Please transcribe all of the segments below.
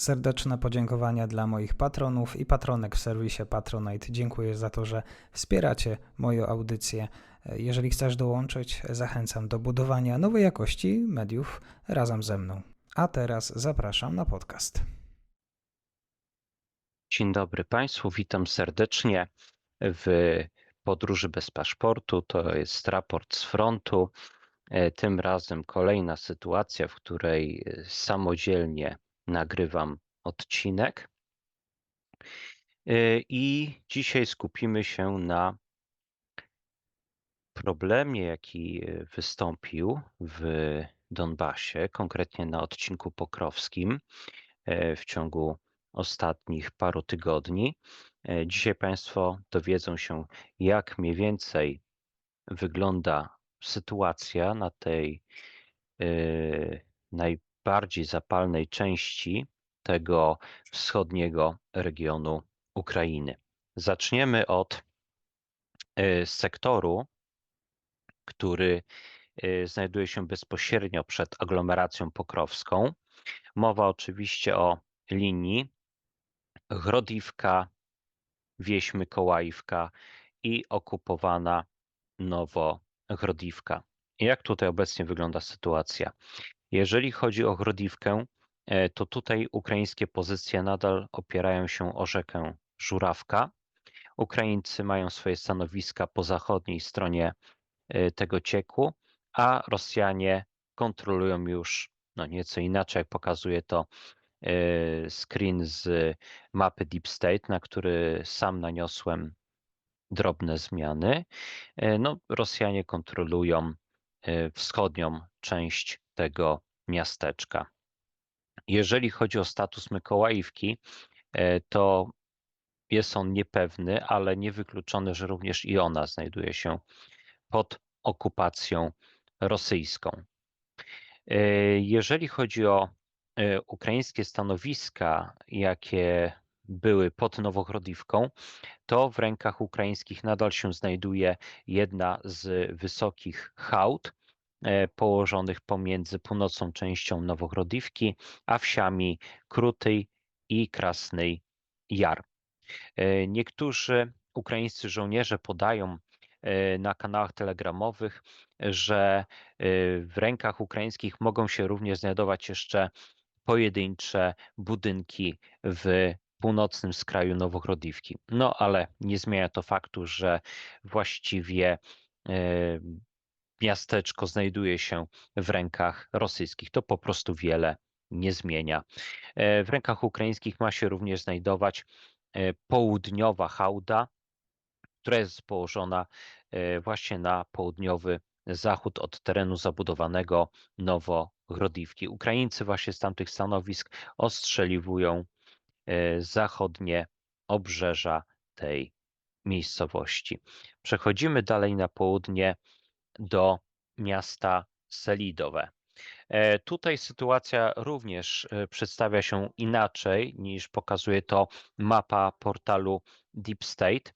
Serdeczne podziękowania dla moich patronów i patronek w serwisie Patronite. Dziękuję za to, że wspieracie moją audycję. Jeżeli chcesz dołączyć, zachęcam do budowania nowej jakości mediów razem ze mną. A teraz zapraszam na podcast. Dzień dobry Państwu, witam serdecznie w Podróży bez paszportu. To jest raport z frontu. E, Tym razem kolejna sytuacja, w której e, samodzielnie nagrywam odcinek. E, I dzisiaj skupimy się na problemie, jaki wystąpił w Donbasie, konkretnie na odcinku pokrowskim w ciągu ostatnich paru tygodni. Dzisiaj Państwo dowiedzą się, jak mniej więcej wygląda sytuacja na tej yy, najbardziej zapalnej części tego wschodniego regionu Ukrainy. Zaczniemy od yy, sektoru, który yy, znajduje się bezpośrednio przed aglomeracją pokrowską. Mowa oczywiście o linii Grodivka, wieś Mykołajówka i okupowana Nowogrodivka. Jak tutaj obecnie wygląda sytuacja? Jeżeli chodzi o Grodivkę, e, to tutaj ukraińskie pozycje nadal opierają się o rzekę Żurawka. Ukraińcy mają swoje stanowiska po zachodniej stronie e, tego cieku, a Rosjanie kontrolują już no nieco inaczej, jak pokazuje to e, screen z mapy Deep State, na który sam naniosłem drobne zmiany. No, Rosjanie kontrolują wschodnią część tego miasteczka. Jeżeli chodzi o status Mykołajówki, e, to jest on niepewny, ale niewykluczone, że również i ona znajduje się pod okupacją rosyjską. Jeżeli chodzi o ukraińskie stanowiska, jakie były pod Nowogrodivką, to w rękach ukraińskich nadal się znajduje jedna z wysokich hałd e, położonych pomiędzy północną częścią Nowogrodivki, a wsiami Krutyj i Krasny Jar. E, niektórzy ukraińscy żołnierze podają e, na kanałach telegramowych, że w rękach ukraińskich mogą się również znajdować jeszcze pojedyncze budynki w północnym skraju Nowogrodivki. No ale nie zmienia to faktu, że właściwie e, miasteczko znajduje się w rękach rosyjskich. To po prostu wiele nie zmienia. E, w rękach ukraińskich ma się również znajdować e, południowa hałda, która jest położona właśnie na południowy zachód od terenu zabudowanego Nowogrodivki. Ukraińcy właśnie z tamtych stanowisk ostrzeliwują E, zachodnie obrzeża tej miejscowości. Przechodzimy dalej na południe do miasta Selidowe. E, tutaj sytuacja również e, przedstawia się inaczej niż pokazuje to mapa portalu Deep State.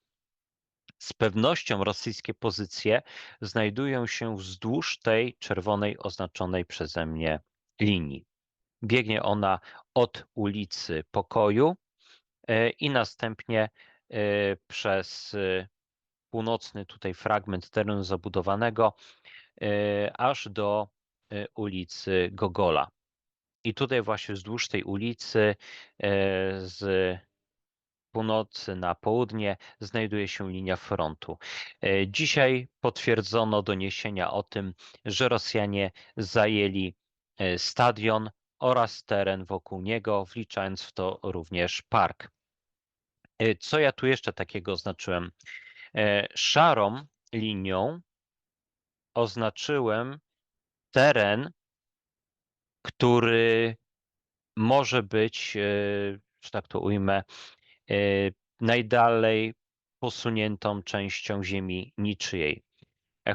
Z pewnością rosyjskie pozycje znajdują się wzdłuż tej czerwonej oznaczonej przeze mnie linii. Biegnie ona od ulicy Pokoju e, i następnie przez północny tutaj fragment terenu zabudowanego aż do ulicy Gogola. I tutaj właśnie wzdłuż tej ulicy z północy na południe znajduje się linia frontu. Dzisiaj potwierdzono doniesienia o tym, że Rosjanie zajęli stadion oraz teren wokół niego, wliczając w to również park. E, co ja tu jeszcze takiego oznaczyłem? E, szarą linią oznaczyłem teren, który może być, e, że tak to ujmę, najdalej posuniętą częścią ziemi niczyjej.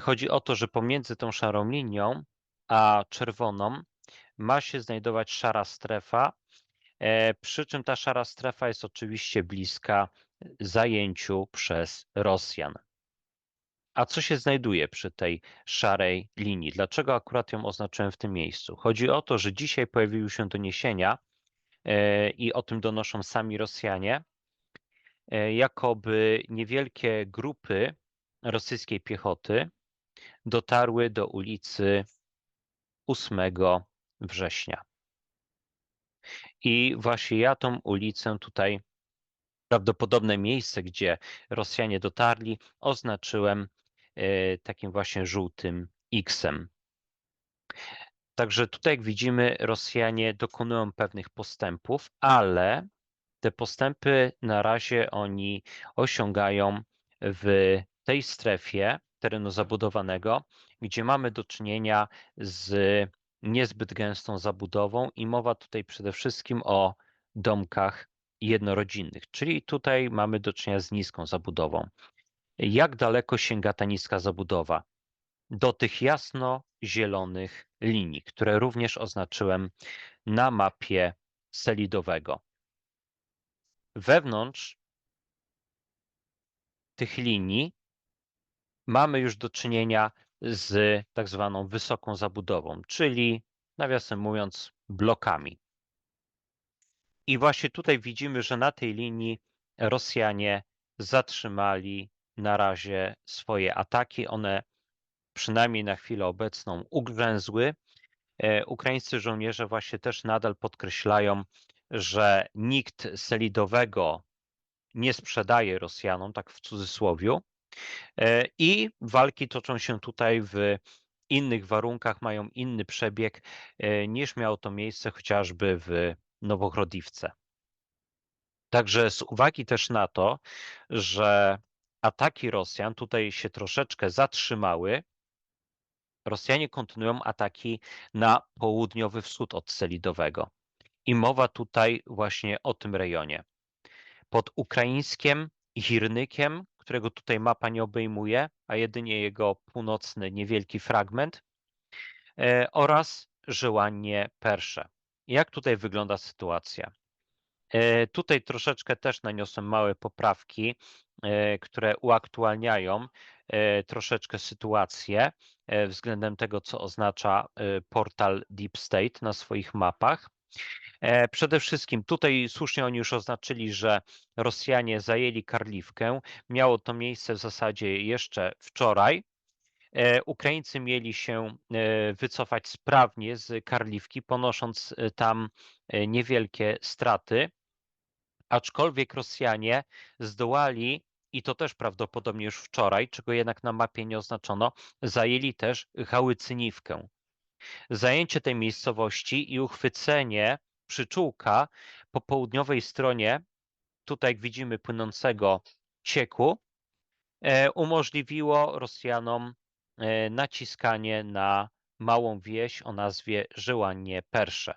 Chodzi o to, że pomiędzy tą szarą linią a czerwoną ma się znajdować szara strefa, e, przy czym ta szara strefa jest oczywiście bliska zajęciu przez Rosjan. A co się znajduje przy tej szarej linii? Dlaczego akurat ją oznaczyłem w tym miejscu? Chodzi o to, że dzisiaj pojawiły się doniesienia, e, i o tym donoszą sami Rosjanie, e, jakoby niewielkie grupy rosyjskiej piechoty dotarły do ulicy 8 września. I właśnie ja tą ulicę tutaj, prawdopodobne miejsce, gdzie Rosjanie dotarli, oznaczyłem e, takim właśnie żółtym X-em. Także tutaj, jak widzimy, Rosjanie dokonują pewnych postępów, ale te postępy na razie oni osiągają w tej strefie terenu zabudowanego, gdzie mamy do czynienia z niezbyt gęstą zabudową i mowa tutaj przede wszystkim o domkach jednorodzinnych, czyli tutaj mamy do czynienia z niską zabudową. Jak daleko sięga ta niska zabudowa? Do tych jasno-zielonych linii, które również oznaczyłem na mapie selidowego. Wewnątrz tych linii mamy już do czynienia z tak zwaną wysoką zabudową, czyli nawiasem mówiąc blokami. I właśnie tutaj widzimy, że na tej linii Rosjanie zatrzymali na razie swoje ataki. One przynajmniej na chwilę obecną ugrzęzły. E, Ukraińscy żołnierze właśnie też nadal podkreślają, że nikt selidowego nie sprzedaje Rosjanom, tak w cudzysłowiu. E, I walki toczą się tutaj w innych warunkach, mają inny przebieg e, niż miało to miejsce chociażby w Nowochrodivce. Także z uwagi też na to, że ataki Rosjan tutaj się troszeczkę zatrzymały, Rosjanie kontynuują ataki na południowy wschód od Selidowego. I mowa tutaj właśnie o tym rejonie. Pod ukraińskiem Hirnykiem, którego tutaj mapa nie obejmuje, a jedynie jego północny niewielki fragment, e, oraz Żyłanie Persze. Jak tutaj wygląda sytuacja? E, Tutaj troszeczkę też naniosłem małe poprawki, e, które uaktualniają e, troszeczkę sytuację względem tego, co oznacza portal Deep State na swoich mapach. Przede wszystkim tutaj słusznie oni już oznaczyli, że Rosjanie zajęli Karliwkę. Miało to miejsce w zasadzie jeszcze wczoraj. E, Ukraińcy mieli się e, wycofać sprawnie z Karliwki, ponosząc e, tam niewielkie straty aczkolwiek Rosjanie zdołali, i to też prawdopodobnie już wczoraj, czego jednak na mapie nie oznaczono, zajęli też Hałycyniwkę. Zajęcie tej miejscowości i uchwycenie przyczółka po południowej stronie, tutaj jak widzimy płynącego cieku, umożliwiło Rosjanom naciskanie na małą wieś o nazwie Żyłanie Persze.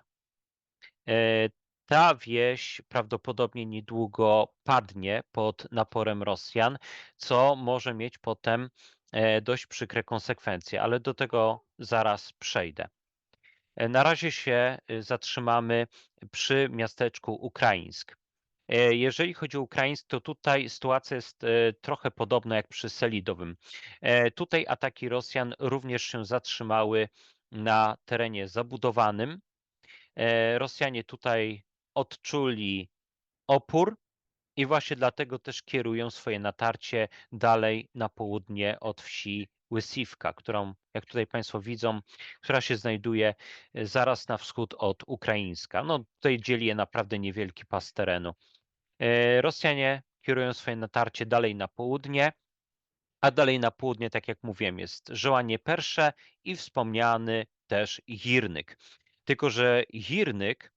E, ta wieś prawdopodobnie niedługo padnie pod naporem Rosjan, co może mieć potem e, dość przykre konsekwencje, ale do tego zaraz przejdę. E, Na razie się zatrzymamy przy miasteczku Ukraińsk. E, Jeżeli chodzi o Ukraińsk, to tutaj sytuacja jest e, trochę podobna jak przy Selidowym. E, Tutaj ataki Rosjan również się zatrzymały na terenie zabudowanym. Rosjanie tutaj odczuli opór i właśnie dlatego też kierują swoje natarcie dalej na południe od wsi Łysivka, którą, jak tutaj Państwo widzą, która się znajduje zaraz na wschód od Ukraińska. No tutaj dzieli je naprawdę niewielki pas terenu. E, Rosjanie kierują swoje natarcie dalej na południe, a dalej na południe, tak jak mówiłem, jest Żołanie Persze i wspomniany też Hirnyk. Tylko, że Hirnyk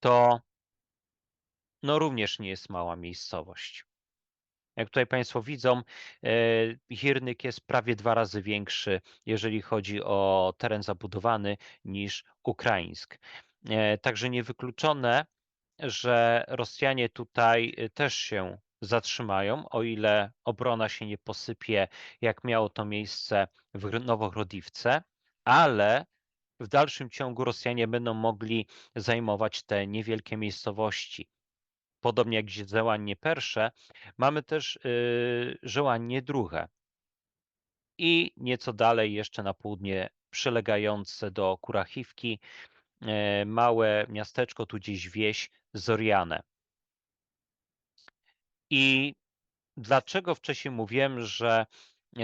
to no również nie jest mała miejscowość. Jak tutaj Państwo widzą, e, Hirnyk jest prawie dwa razy większy, jeżeli chodzi o teren zabudowany, niż Ukraińsk. E, Także niewykluczone, że Rosjanie tutaj e, też się zatrzymają, o ile obrona się nie posypie, jak miało to miejsce w Nowochrodivce, ale w dalszym ciągu Rosjanie będą mogli zajmować te niewielkie miejscowości. Podobnie jak Zełanie Persze, mamy też yy, Żołanie Druhe. I nieco dalej, jeszcze na południe, przylegające do Kurachiwki, e, małe miasteczko, tudzież wieś Zoriane. I dlaczego wcześniej mówiłem, że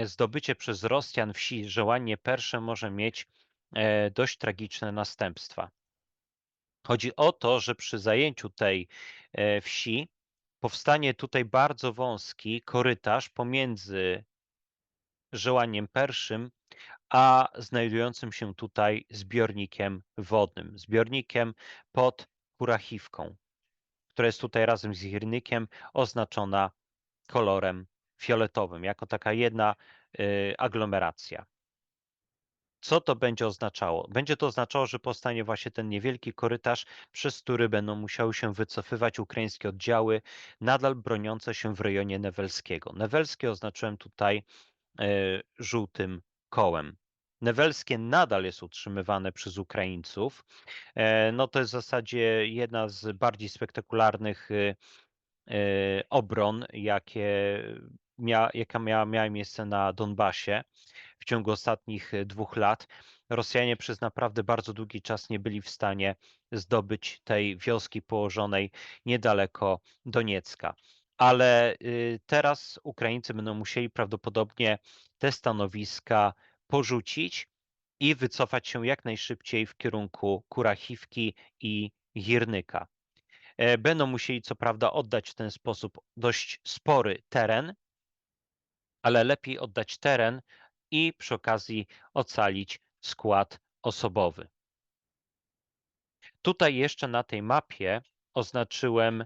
zdobycie przez Rosjan wsi Żołanie Persze może mieć e, dość tragiczne następstwa? Chodzi o to, że przy zajęciu tej e, wsi powstanie tutaj bardzo wąski korytarz pomiędzy Żołaniem Perszym a znajdującym się tutaj zbiornikiem wodnym, zbiornikiem pod Kurachiwką, która jest tutaj razem z Hirnykiem oznaczona kolorem fioletowym, jako taka jedna y, aglomeracja. Co to będzie oznaczało? Będzie to oznaczało, że powstanie właśnie ten niewielki korytarz, przez który będą musiały się wycofywać ukraińskie oddziały, nadal broniące się w rejonie Newelskiego. Newelskie oznaczyłem tutaj e, żółtym kołem. Newelskie nadal jest utrzymywane przez Ukraińców. E, no to jest w zasadzie jedna z bardziej spektakularnych e, obron, jakie mia, jaka miała, miała miejsce na Donbasie w ciągu ostatnich dwóch lat. Rosjanie przez naprawdę bardzo długi czas nie byli w stanie zdobyć tej wioski położonej niedaleko Doniecka. Ale y, teraz Ukraińcy będą musieli prawdopodobnie te stanowiska porzucić i wycofać się jak najszybciej w kierunku Kurachiwki i Girnyka. E, będą musieli co prawda oddać w ten sposób dość spory teren, ale lepiej oddać teren i przy okazji ocalić skład osobowy. Tutaj jeszcze na tej mapie oznaczyłem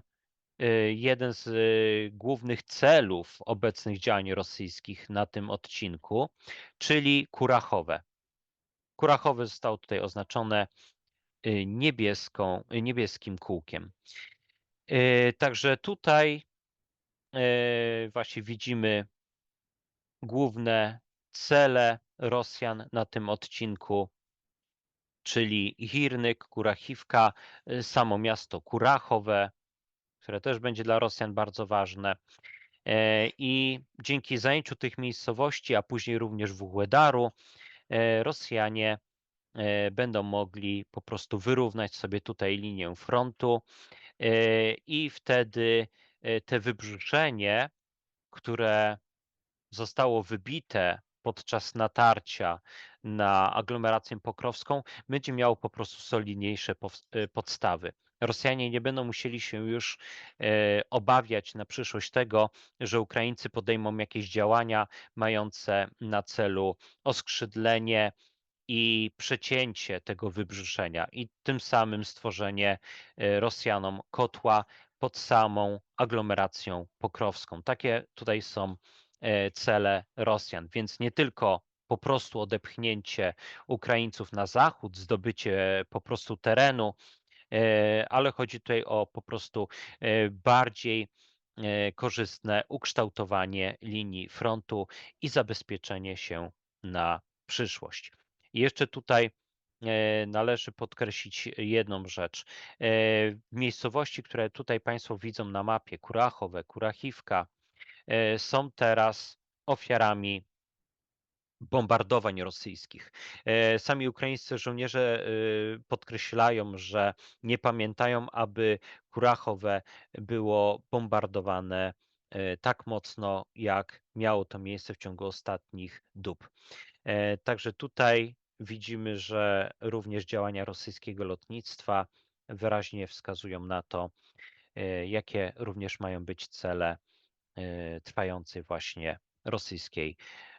jeden z y, głównych celów obecnych działań rosyjskich na tym odcinku, czyli Kurachowe. Kurachowe zostało tutaj oznaczone y, niebieską, niebieskim kółkiem. Także tutaj właśnie widzimy główne cele Rosjan na tym odcinku, czyli Hirnyk, Kurachiwka, y, samo miasto Kurachowe, które też będzie dla Rosjan bardzo ważne. E, I dzięki zajęciu tych miejscowości, a później również Wuhłedaru, e, Rosjanie e, będą mogli po prostu wyrównać sobie tutaj linię frontu i wtedy te wybrzuszenie, które zostało wybite podczas natarcia na aglomerację pokrowską, będzie miało po prostu solidniejsze podstawy. Rosjanie nie będą musieli się już e, obawiać na przyszłość tego, że Ukraińcy podejmą jakieś działania mające na celu oskrzydlenie i przecięcie tego wybrzuszenia i tym samym stworzenie e, Rosjanom kotła pod samą aglomeracją pokrowską. Takie tutaj są E, cele Rosjan. Więc nie tylko po prostu odepchnięcie Ukraińców na zachód, zdobycie po prostu terenu, ale chodzi tutaj o po prostu e, bardziej korzystne ukształtowanie linii frontu i zabezpieczenie się na przyszłość. Jeszcze tutaj należy podkreślić jedną rzecz. Miejscowości, które tutaj Państwo widzą na mapie, Kurachowe, Kurachiwka, E, są teraz ofiarami bombardowań rosyjskich. E, sami ukraińscy żołnierze e, podkreślają, że nie pamiętają, aby Kurachowe było bombardowane tak mocno, jak miało to miejsce w ciągu ostatnich dób. Także tutaj widzimy, że również działania rosyjskiego lotnictwa wyraźnie wskazują na to, jakie również mają być cele E, trwającej właśnie rosyjskiej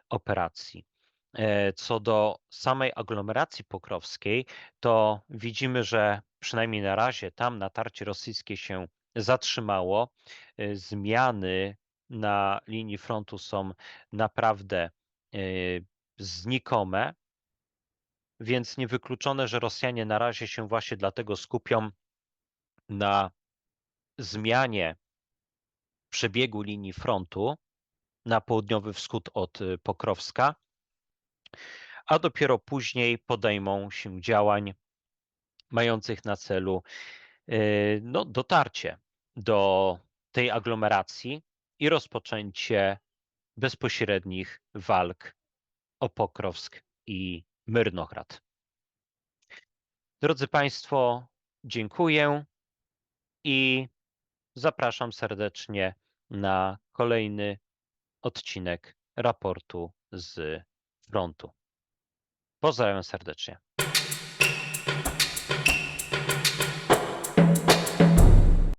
operacji. E, co do samej aglomeracji pokrowskiej, to widzimy, że przynajmniej na razie tam natarcie rosyjskie się zatrzymało. E, zmiany na linii frontu są naprawdę znikome, więc niewykluczone, że Rosjanie na razie się właśnie dlatego skupią na zmianie przebiegu linii frontu na południowy wschód od y, Pokrowska, a dopiero później podejmą się działań mających na celu y, no, dotarcie do tej aglomeracji i rozpoczęcie bezpośrednich walk o Pokrowsk i Myrnograd. Drodzy Państwo, dziękuję i zapraszam serdecznie na kolejny odcinek raportu z frontu. Pozdrawiam serdecznie.